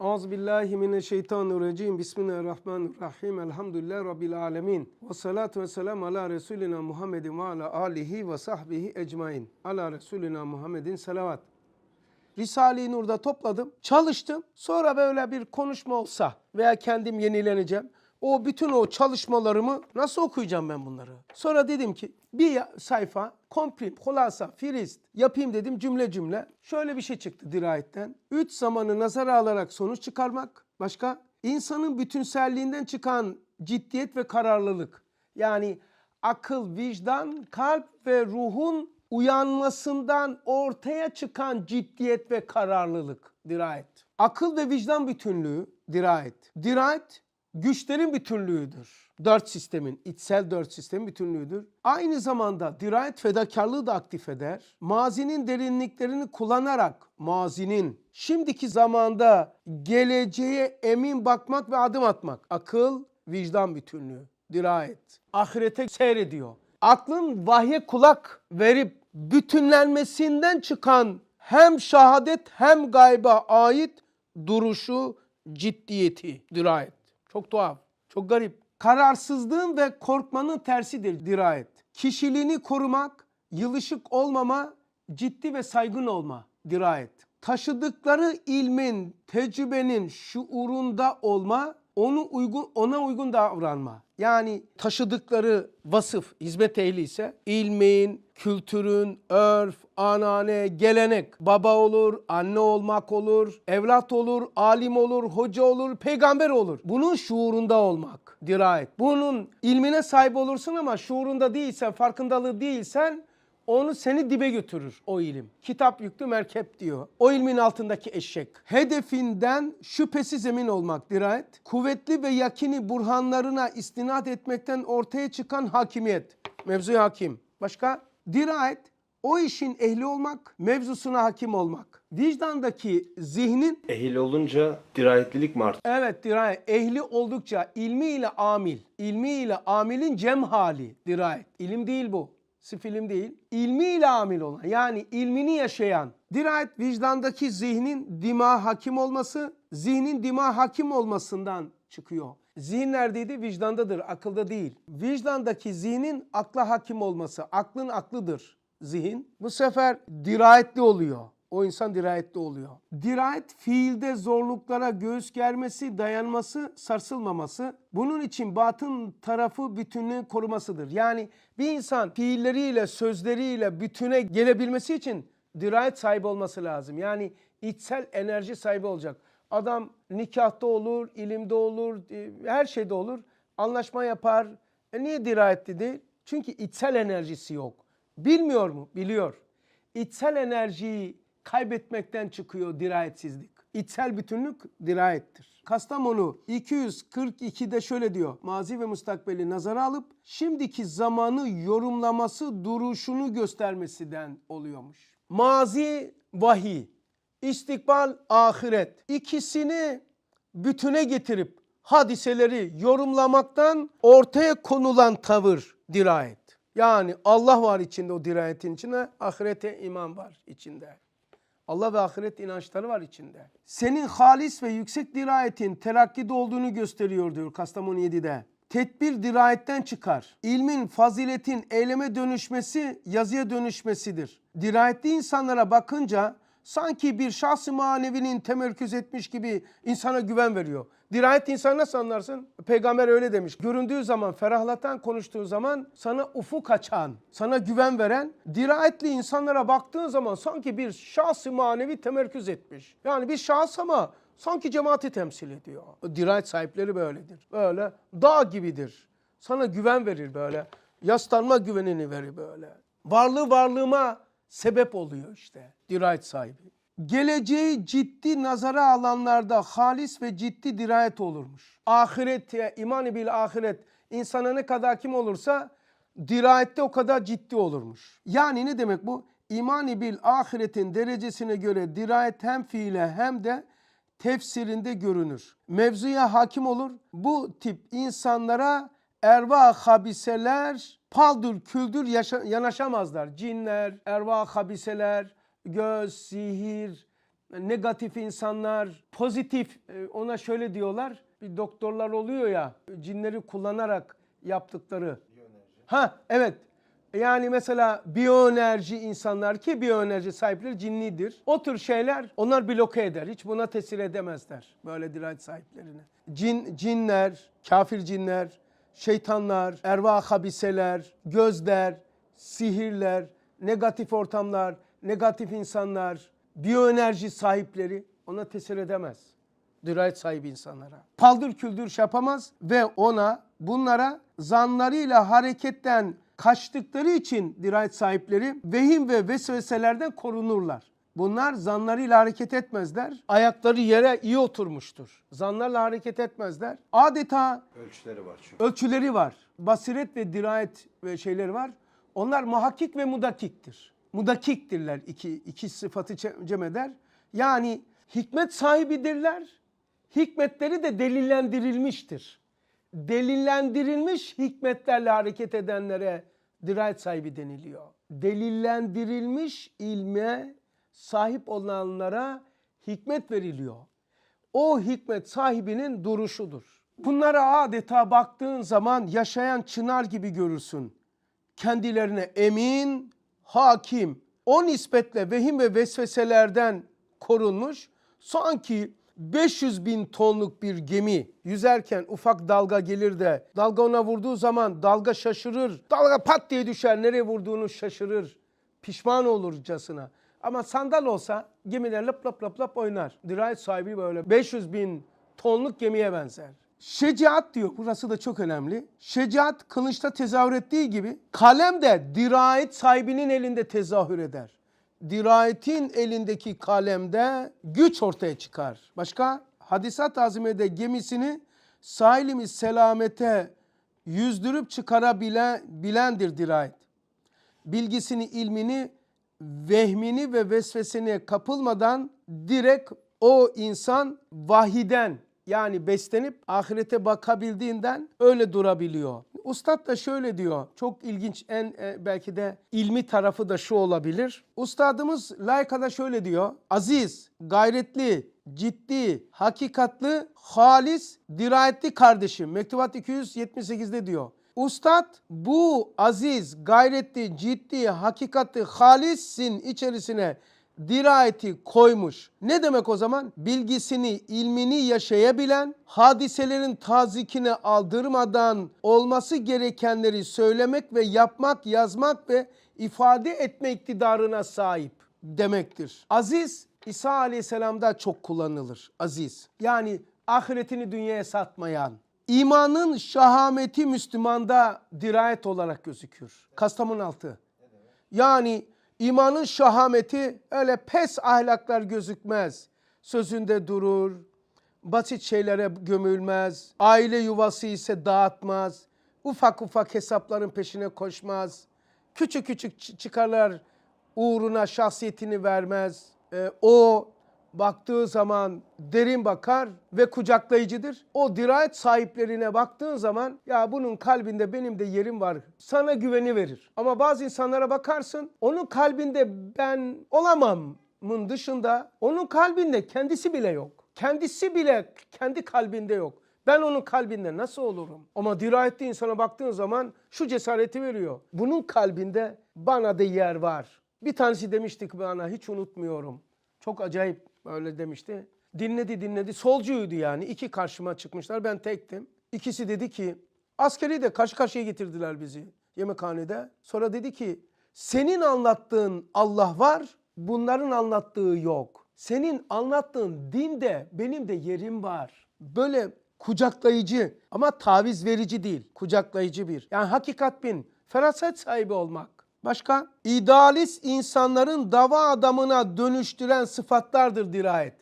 Euzubillahimineşşeytanirracim. Bismillahirrahmanirrahim. Elhamdülillah Rabbil alemin. Ve salatu ve selamu ala Resulina Muhammedin ve ala alihi ve sahbihi ecmain. Ala Resulina Muhammedin salavat. Risale-i Nur'da topladım, çalıştım. Sonra böyle bir konuşma olsa veya kendim yenileneceğim. O bütün o çalışmalarımı nasıl okuyacağım ben bunları? Sonra dedim ki bir sayfa komprim, hulasa, firist yapayım dedim cümle cümle. Şöyle bir şey çıktı dirayetten. Üç zamanı nazara alarak sonuç çıkarmak. Başka? İnsanın bütünselliğinden çıkan ciddiyet ve kararlılık. Yani akıl, vicdan, kalp ve ruhun uyanmasından ortaya çıkan ciddiyet ve kararlılık, dirayet. Akıl ve vicdan bütünlüğü, dirayet. Dirayet güçlerin bütünlüğüdür. Dört sistemin, içsel dört sistemin bütünlüğüdür. Aynı zamanda dirayet fedakarlığı da aktif eder. Mazinin derinliklerini kullanarak mazinin şimdiki zamanda geleceğe emin bakmak ve adım atmak. Akıl, vicdan bütünlüğü, dirayet. Ahirete seyrediyor. Aklın vahye kulak verip bütünlenmesinden çıkan hem şahadet hem gayba ait duruşu, ciddiyeti, dirayet. Çok tuhaf, çok garip. Kararsızlığın ve korkmanın tersidir dirayet. Kişiliğini korumak, yılışık olmama, ciddi ve saygın olma, dirayet. Taşıdıkları ilmin, tecrübenin şuurunda olma, onu uygun ona uygun davranma. Yani taşıdıkları vasıf hizmet ehli ise ilmin, kültürün, örf, anane, gelenek, baba olur, anne olmak olur, evlat olur, alim olur, hoca olur, peygamber olur. Bunun şuurunda olmak, dirayet. Bunun ilmine sahip olursun ama şuurunda değilsen, farkındalığı değilsen onu seni dibe götürür o ilim. Kitap yüklü merkep diyor. O ilmin altındaki eşek. Hedefinden şüphesiz emin olmak dirayet. Kuvvetli ve yakini burhanlarına istinad etmekten ortaya çıkan hakimiyet. Mevzu hakim. Başka? Dirayet o işin ehli olmak, mevzusuna hakim olmak. Vicdandaki zihnin Ehil olunca dirayetlilik mi artıyor? Evet dirayet. Ehli oldukça ilmiyle amil. ilmiyle amilin cem hali dirayet. İlim değil bu. Sırf ilim değil. İlmiyle amil olan yani ilmini yaşayan. Dirayet vicdandaki zihnin dima hakim olması, zihnin dima hakim olmasından çıkıyor. Zihin neredeydi? Vicdandadır, akılda değil. Vicdandaki zihnin akla hakim olması. Aklın aklıdır zihin. Bu sefer dirayetli oluyor. O insan dirayetli oluyor. Dirayet fiilde zorluklara göğüs germesi, dayanması, sarsılmaması. Bunun için batın tarafı bütünlüğü korumasıdır. Yani bir insan fiilleriyle, sözleriyle bütüne gelebilmesi için dirayet sahibi olması lazım. Yani içsel enerji sahibi olacak. Adam nikahta olur, ilimde olur, e, her şeyde olur. Anlaşma yapar. E niye dirayetli değil? Çünkü içsel enerjisi yok. Bilmiyor mu? Biliyor. İçsel enerjiyi kaybetmekten çıkıyor dirayetsizlik. İçsel bütünlük dirayettir. Kastamonu 242'de şöyle diyor. Mazi ve mustakbeli nazara alıp şimdiki zamanı yorumlaması, duruşunu göstermesinden oluyormuş. Mazi vahiy, istikbal ahiret. İkisini bütüne getirip hadiseleri yorumlamaktan ortaya konulan tavır dirayet. Yani Allah var içinde o dirayetin içinde, ahirete iman var içinde. Allah ve ahiret inançları var içinde. Senin halis ve yüksek dirayetin terakkide olduğunu gösteriyor diyor Kastamonu 7'de. Tedbir dirayetten çıkar. İlmin, faziletin eyleme dönüşmesi, yazıya dönüşmesidir. Dirayetli insanlara bakınca sanki bir şahs-ı manevinin temerküz etmiş gibi insana güven veriyor. Dirayet insan nasıl anlarsın? Peygamber öyle demiş. Göründüğü zaman, ferahlatan konuştuğu zaman sana ufuk açan, sana güven veren, dirayetli insanlara baktığın zaman sanki bir şahs-ı manevi temerküz etmiş. Yani bir şahıs ama sanki cemaati temsil ediyor. Dirayet sahipleri böyledir. Böyle dağ gibidir. Sana güven verir böyle. Yaslanma güvenini verir böyle. Varlığı varlığıma sebep oluyor işte dirayet sahibi. Geleceği ciddi nazara alanlarda halis ve ciddi dirayet olurmuş. Ahirete, iman bil ahiret insana ne kadar kim olursa dirayette o kadar ciddi olurmuş. Yani ne demek bu? İman bil ahiretin derecesine göre dirayet hem fiile hem de tefsirinde görünür. Mevzuya hakim olur. Bu tip insanlara erva habiseler paldır küldür yaşa- yanaşamazlar. Cinler, erva habiseler, göz, sihir, negatif insanlar, pozitif e, ona şöyle diyorlar. Bir doktorlar oluyor ya cinleri kullanarak yaptıkları. Ha evet. Yani mesela biyoenerji insanlar ki biyoenerji sahipleri cinlidir. O tür şeyler onlar bloke eder. Hiç buna tesir edemezler böyle dirayet sahiplerine. Cin, cinler, kafir cinler, şeytanlar, erva habiseler, gözler, sihirler, negatif ortamlar, negatif insanlar, biyoenerji sahipleri ona tesir edemez dirayet sahibi insanlara. Paldır küldür şey yapamaz ve ona bunlara zanlarıyla hareketten kaçtıkları için dirayet sahipleri vehim ve vesveselerden korunurlar. Bunlar zanlarıyla hareket etmezler. Ayakları yere iyi oturmuştur. Zanlarla hareket etmezler. Adeta Ölçüleri var çünkü. ölçüleri var. Basiret ve dirayet ve şeyleri var. Onlar muhakkik ve mudakiktir. Mudakiktirler iki, iki sıfatı ce- cem eder. Yani hikmet sahibidirler. Hikmetleri de delillendirilmiştir. Delillendirilmiş hikmetlerle hareket edenlere dirayet sahibi deniliyor. Delillendirilmiş ilme sahip olanlara hikmet veriliyor o hikmet sahibinin duruşudur. Bunlara adeta baktığın zaman yaşayan çınar gibi görürsün. Kendilerine emin, hakim, o nispetle vehim ve vesveselerden korunmuş, sanki 500 bin tonluk bir gemi yüzerken ufak dalga gelir de dalga ona vurduğu zaman dalga şaşırır. Dalga pat diye düşer nereye vurduğunu şaşırır. Pişman olurcasına. Ama sandal olsa gemiler lap lap lap lap oynar. Dirayet sahibi böyle 500 bin tonluk gemiye benzer. Şecaat diyor. Burası da çok önemli. Şecaat kılıçta tezahür ettiği gibi kalem de dirayet sahibinin elinde tezahür eder. Dirayetin elindeki kalemde güç ortaya çıkar. Başka? Hadisat azimede gemisini sahilimiz selamete yüzdürüp çıkarabilen bilendir dirayet bilgisini, ilmini, vehmini ve vesvesine kapılmadan direkt o insan vahiden yani beslenip ahirete bakabildiğinden öyle durabiliyor. Ustad da şöyle diyor. Çok ilginç en e, belki de ilmi tarafı da şu olabilir. Ustadımız Layka'da şöyle diyor. Aziz, gayretli, ciddi, hakikatli, halis, dirayetli kardeşim. Mektubat 278'de diyor. Ustad bu aziz, gayretli, ciddi, hakikatli, halissin içerisine dirayeti koymuş. Ne demek o zaman? Bilgisini, ilmini yaşayabilen, hadiselerin tazikine aldırmadan olması gerekenleri söylemek ve yapmak, yazmak ve ifade etme iktidarına sahip demektir. Aziz İsa Aleyhisselam'da çok kullanılır. Aziz. Yani ahiretini dünyaya satmayan, İmanın şahameti Müslümanda dirayet olarak gözükür. Kastamonu altı. Yani imanın şahameti öyle pes ahlaklar gözükmez. Sözünde durur, basit şeylere gömülmez, aile yuvası ise dağıtmaz, ufak ufak hesapların peşine koşmaz, küçük küçük çı- çıkarlar uğruna şahsiyetini vermez. Ee, o baktığı zaman derin bakar ve kucaklayıcıdır. O dirayet sahiplerine baktığın zaman ya bunun kalbinde benim de yerim var. Sana güveni verir. Ama bazı insanlara bakarsın onun kalbinde ben olamamın dışında onun kalbinde kendisi bile yok. Kendisi bile kendi kalbinde yok. Ben onun kalbinde nasıl olurum? Ama dirayetli insana baktığın zaman şu cesareti veriyor. Bunun kalbinde bana da yer var. Bir tanesi demiştik bana hiç unutmuyorum. Çok acayip öyle demişti. Dinledi dinledi. Solcuydu yani. İki karşıma çıkmışlar. Ben tektim. İkisi dedi ki askeri de karşı karşıya getirdiler bizi yemekhanede. Sonra dedi ki senin anlattığın Allah var. Bunların anlattığı yok. Senin anlattığın dinde benim de yerim var. Böyle kucaklayıcı ama taviz verici değil. Kucaklayıcı bir. Yani hakikat bin. Feraset sahibi olmak. Başka? İdealist insanların dava adamına dönüştüren sıfatlardır dirayet.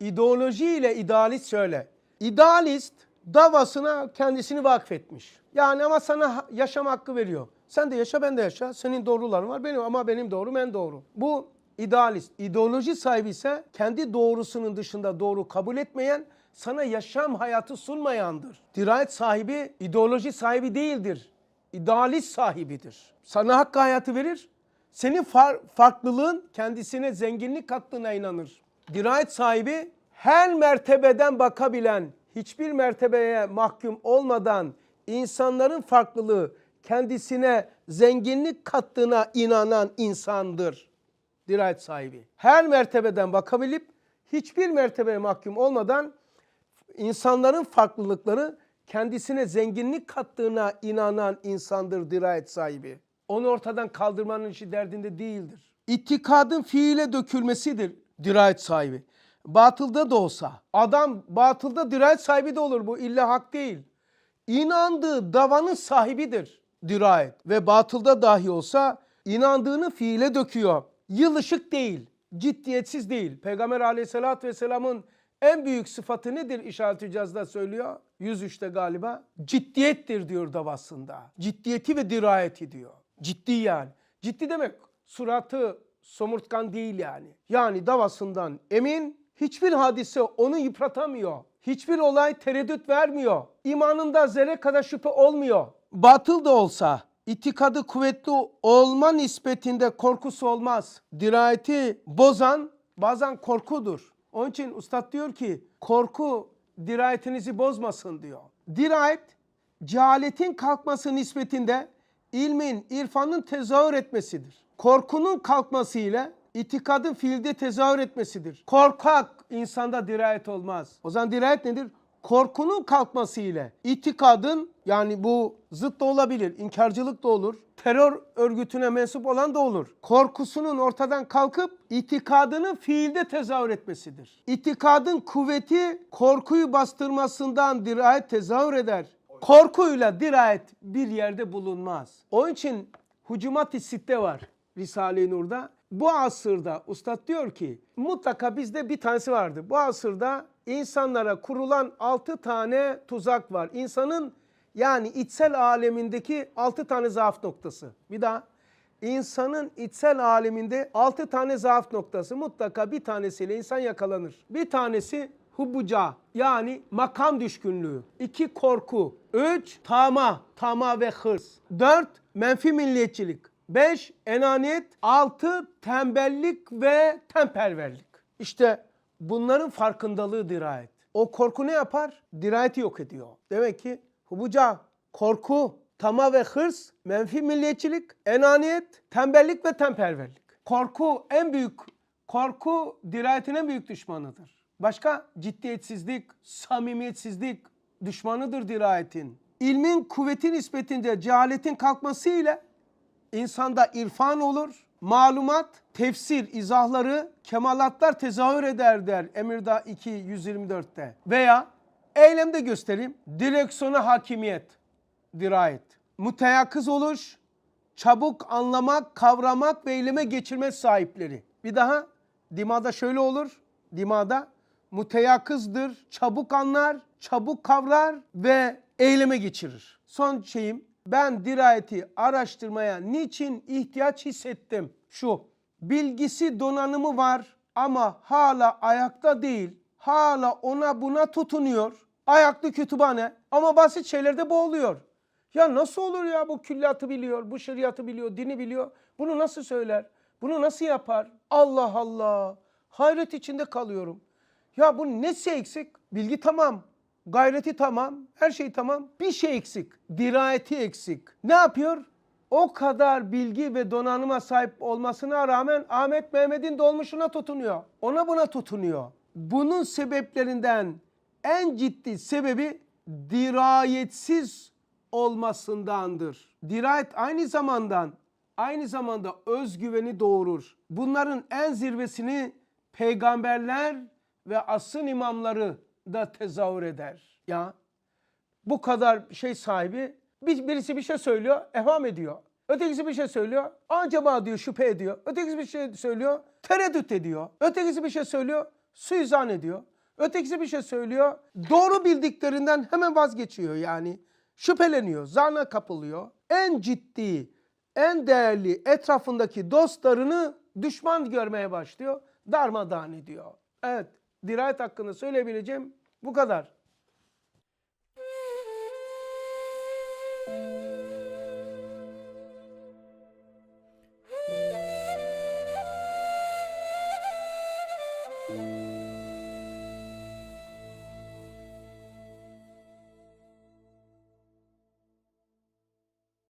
İdeoloji ile idealist şöyle. İdealist davasına kendisini vakfetmiş. Yani ama sana yaşam hakkı veriyor. Sen de yaşa ben de yaşa. Senin doğruların var benim ama benim doğrum en doğru. Bu idealist. İdeoloji sahibi ise kendi doğrusunun dışında doğru kabul etmeyen sana yaşam hayatı sunmayandır. Dirayet sahibi ideoloji sahibi değildir. İdealist sahibidir. Sana hakkı hayatı verir. Senin far- farklılığın kendisine zenginlik kattığına inanır. Dirayet sahibi her mertebeden bakabilen, hiçbir mertebeye mahkum olmadan insanların farklılığı kendisine zenginlik kattığına inanan insandır. Dirayet sahibi. Her mertebeden bakabilip hiçbir mertebeye mahkum olmadan insanların farklılıkları kendisine zenginlik kattığına inanan insandır dirayet sahibi. Onu ortadan kaldırmanın işi derdinde değildir. İtikadın fiile dökülmesidir dirayet sahibi. Batılda da olsa adam batılda dirayet sahibi de olur bu illa hak değil. İnandığı davanın sahibidir dirayet ve batılda dahi olsa inandığını fiile döküyor. Yılışık değil, ciddiyetsiz değil. Peygamber aleyhissalatü vesselamın en büyük sıfatı nedir işaret-i söylüyor? 103'te galiba. Ciddiyettir diyor davasında. Ciddiyeti ve dirayeti diyor. Ciddi yani. Ciddi demek suratı somurtkan değil yani. Yani davasından emin hiçbir hadise onu yıpratamıyor. Hiçbir olay tereddüt vermiyor. İmanında zerre kadar şüphe olmuyor. Batıl da olsa itikadı kuvvetli olma nispetinde korkusu olmaz. Dirayeti bozan bazen korkudur. Onun için ustad diyor ki korku dirayetinizi bozmasın diyor. Dirayet cehaletin kalkması nispetinde ilmin, irfanın tezahür etmesidir. Korkunun kalkması ile itikadın fiilde tezahür etmesidir. Korkak insanda dirayet olmaz. O zaman dirayet nedir? Korkunun kalkması ile itikadın yani bu zıt da olabilir, inkarcılık da olur, terör örgütüne mensup olan da olur. Korkusunun ortadan kalkıp itikadının fiilde tezahür etmesidir. İtikadın kuvveti korkuyu bastırmasından dirayet tezahür eder. Korkuyla dirayet bir yerde bulunmaz. Onun için Hucumat-ı Sitte var Risale-i Nur'da. Bu asırda ustad diyor ki mutlaka bizde bir tanesi vardı. Bu asırda insanlara kurulan altı tane tuzak var. İnsanın yani içsel alemindeki altı tane zaaf noktası. Bir daha insanın içsel aleminde altı tane zaaf noktası mutlaka bir tanesiyle insan yakalanır. Bir tanesi hubbuca yani makam düşkünlüğü. İki korku. Üç tama, tama ve hırs. Dört menfi milliyetçilik. Beş enaniyet. Altı tembellik ve temperverlik. İşte bunların farkındalığı dirayet. O korku ne yapar? Dirayeti yok ediyor. Demek ki hubuca, korku, tama ve hırs, menfi milliyetçilik, enaniyet, tembellik ve temperverlik. Korku en büyük, korku dirayetin en büyük düşmanıdır. Başka ciddiyetsizlik, samimiyetsizlik düşmanıdır dirayetin. İlmin kuvveti nispetinde cehaletin kalkması ile insanda irfan olur. Malumat, tefsir, izahları, kemalatlar tezahür eder der Emirdağ 2 124'te. Veya eylemde göstereyim. Direksiyona hakimiyet, dirayet. Müteyakkız oluş, çabuk anlamak, kavramak ve eyleme geçirme sahipleri. Bir daha dimada şöyle olur. Dimada müteyakkızdır, çabuk anlar, çabuk kavrar ve eyleme geçirir. Son şeyim ben dirayeti araştırmaya niçin ihtiyaç hissettim? Şu bilgisi donanımı var ama hala ayakta değil. Hala ona buna tutunuyor. Ayaklı kütüphane ama basit şeylerde boğuluyor. Ya nasıl olur ya bu külliyatı biliyor, bu şeriatı biliyor, dini biliyor. Bunu nasıl söyler? Bunu nasıl yapar? Allah Allah. Hayret içinde kalıyorum. Ya bu nesi eksik? Bilgi tamam. Gayreti tamam. Her şey tamam. Bir şey eksik. Dirayeti eksik. Ne yapıyor? O kadar bilgi ve donanıma sahip olmasına rağmen Ahmet Mehmet'in dolmuşuna tutunuyor. Ona buna tutunuyor. Bunun sebeplerinden en ciddi sebebi dirayetsiz olmasındandır. Dirayet aynı zamandan aynı zamanda özgüveni doğurur. Bunların en zirvesini peygamberler ve asrın imamları da tezahür eder. Ya bu kadar şey sahibi bir, birisi bir şey söylüyor, evham ediyor. Ötekisi bir şey söylüyor, acaba diyor şüphe ediyor. Ötekisi bir şey söylüyor, tereddüt ediyor. Ötekisi bir şey söylüyor, suizan ediyor. Ötekisi bir şey söylüyor, doğru bildiklerinden hemen vazgeçiyor yani. Şüpheleniyor, zana kapılıyor. En ciddi, en değerli etrafındaki dostlarını düşman görmeye başlıyor. Darmadağın ediyor. Evet, dirayet hakkında söyleyebileceğim bu kadar. Thank you.